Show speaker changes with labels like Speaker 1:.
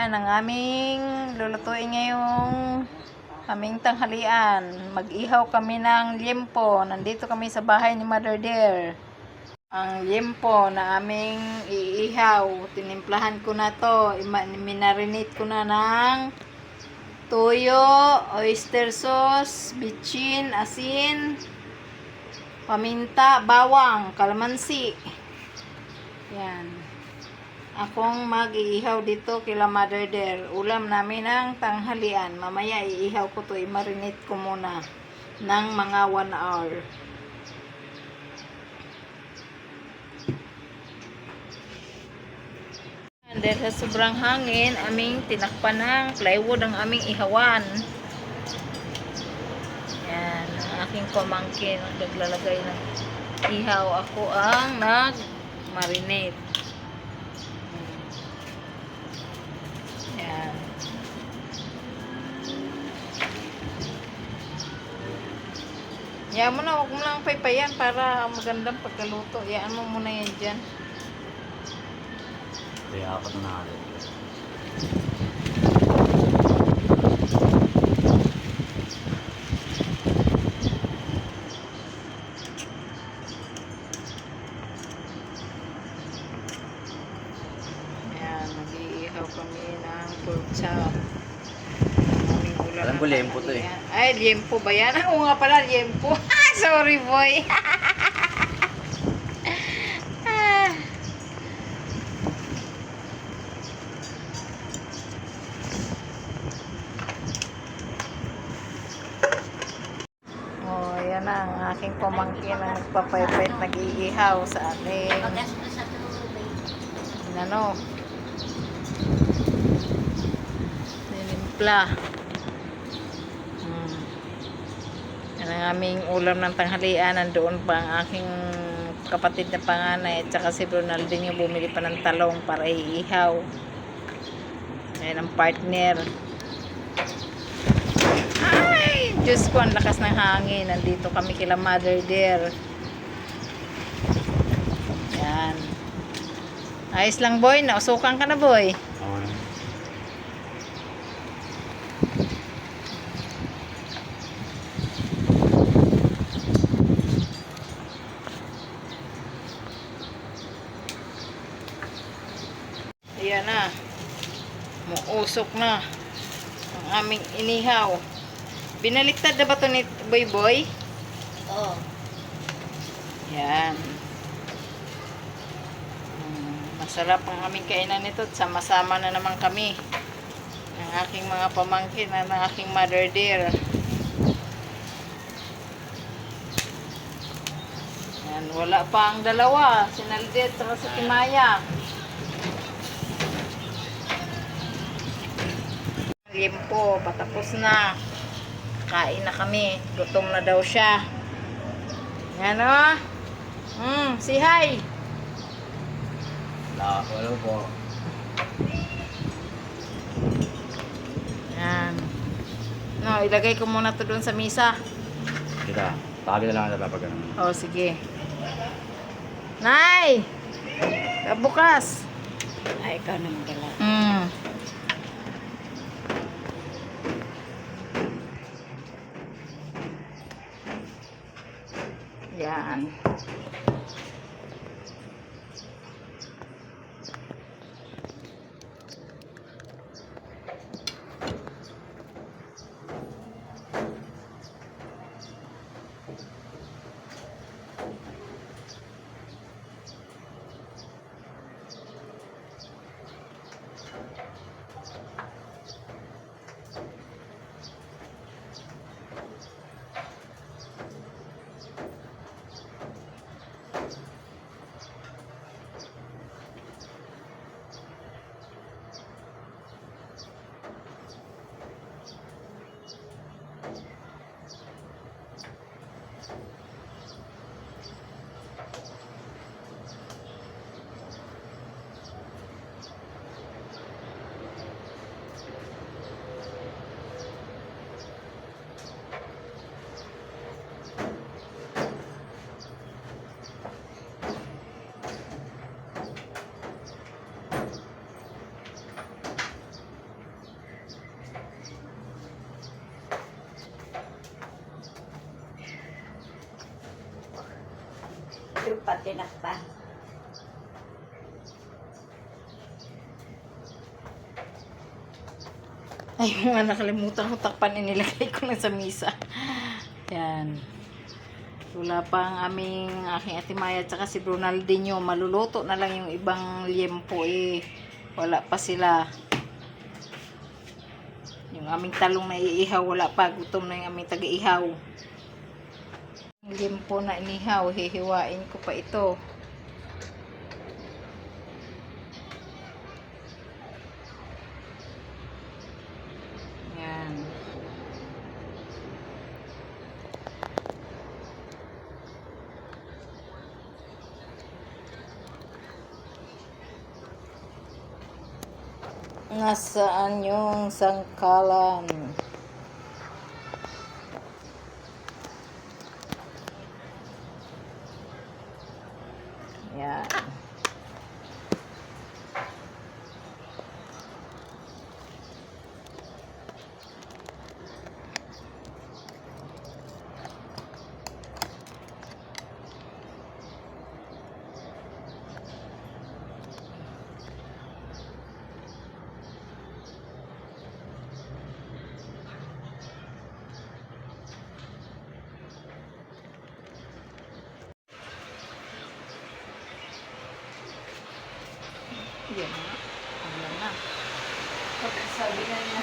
Speaker 1: Yan ang aming lulutuin ngayong aming tanghalian. Mag-ihaw kami ng liempo. Nandito kami sa bahay ni Mother Dear. Ang liempo na aming iihaw. Tinimplahan ko na to. Minarinate ko na ng toyo, oyster sauce, bitchin, asin, paminta, bawang, kalamansi. Yan. Akong mag-iihaw dito kila Mother Dear. Ulam namin ang tanghalian. Mamaya iihaw ko to. I-marinate ko muna ng mga 1 hour. And then sa sobrang hangin, aming tinakpan ng plywood ang aming ihawan. Yan, ang aking pamangkin ang naglalagay ng ihaw. Ako ang nag-marinate. Yan mo na, huwag mo lang paypayan para magandang pagkaluto. Yan mo muna yan dyan.
Speaker 2: Kaya apat na natin.
Speaker 1: Ayan, nag-iihaw kami ng pork chop.
Speaker 2: Alam ko, liempo to eh.
Speaker 1: Ay, liempo ba yan? Oo nga pala, liempo. Sorry, boy. Oh, yan na ang aking pamangkin na nagpapaypayt nag-iihaw sa ating ano nilimpla hmm. Ang aming ulam ng tanghalian nandoon pa ang aking kapatid na panganay at saka si Ronaldinho bumili pa ng talong para iihaw. Yan ang partner. Ay Diyos ko ang lakas ng hangin. Nandito kami kila mother dear yan Ayos lang boy, nausukan ka na boy.
Speaker 2: Oo na.
Speaker 1: Ayan na. Muusok na. Ang aming inihaw. Binaliktad na ba ito ni Boy Boy?
Speaker 3: Oo.
Speaker 1: Yan. Mm, Masarap ang aming kainan nito at sama-sama na naman kami. Ang aking mga pamangkin at ang aking mother dear. Yan, wala pa ang dalawa. Si Naldet at si Timaya. Limpo, patapos na. Kain na kami. Gutom na daw siya. Yan o. Mm, si hi.
Speaker 2: Wala, wala po.
Speaker 1: Yan. No, ilagay ko muna to doon sa misa.
Speaker 2: Kita. Tabi na lang kita pag ano.
Speaker 1: Oh, sige. Nay! Bukas.
Speaker 3: Ay, ikaw na magdala.
Speaker 1: Mm. Yan.
Speaker 3: Pa tinakpa.
Speaker 1: Ay, mga nakalimutan ko takpan inilagay ko na sa misa. Yan. Wala pa ang aming aking ate Maya at saka si Brunaldinho. Maluluto na lang yung ibang liempo eh. Wala pa sila. Yung aming talong na iihaw, wala pa. Gutom na yung aming taga-ihaw. Yung liempo na inihaw, hihiwain ko pa ito. Yan. Nasaan yung sangkalan? Yan. Yan na. Ano na. Sabi na niya.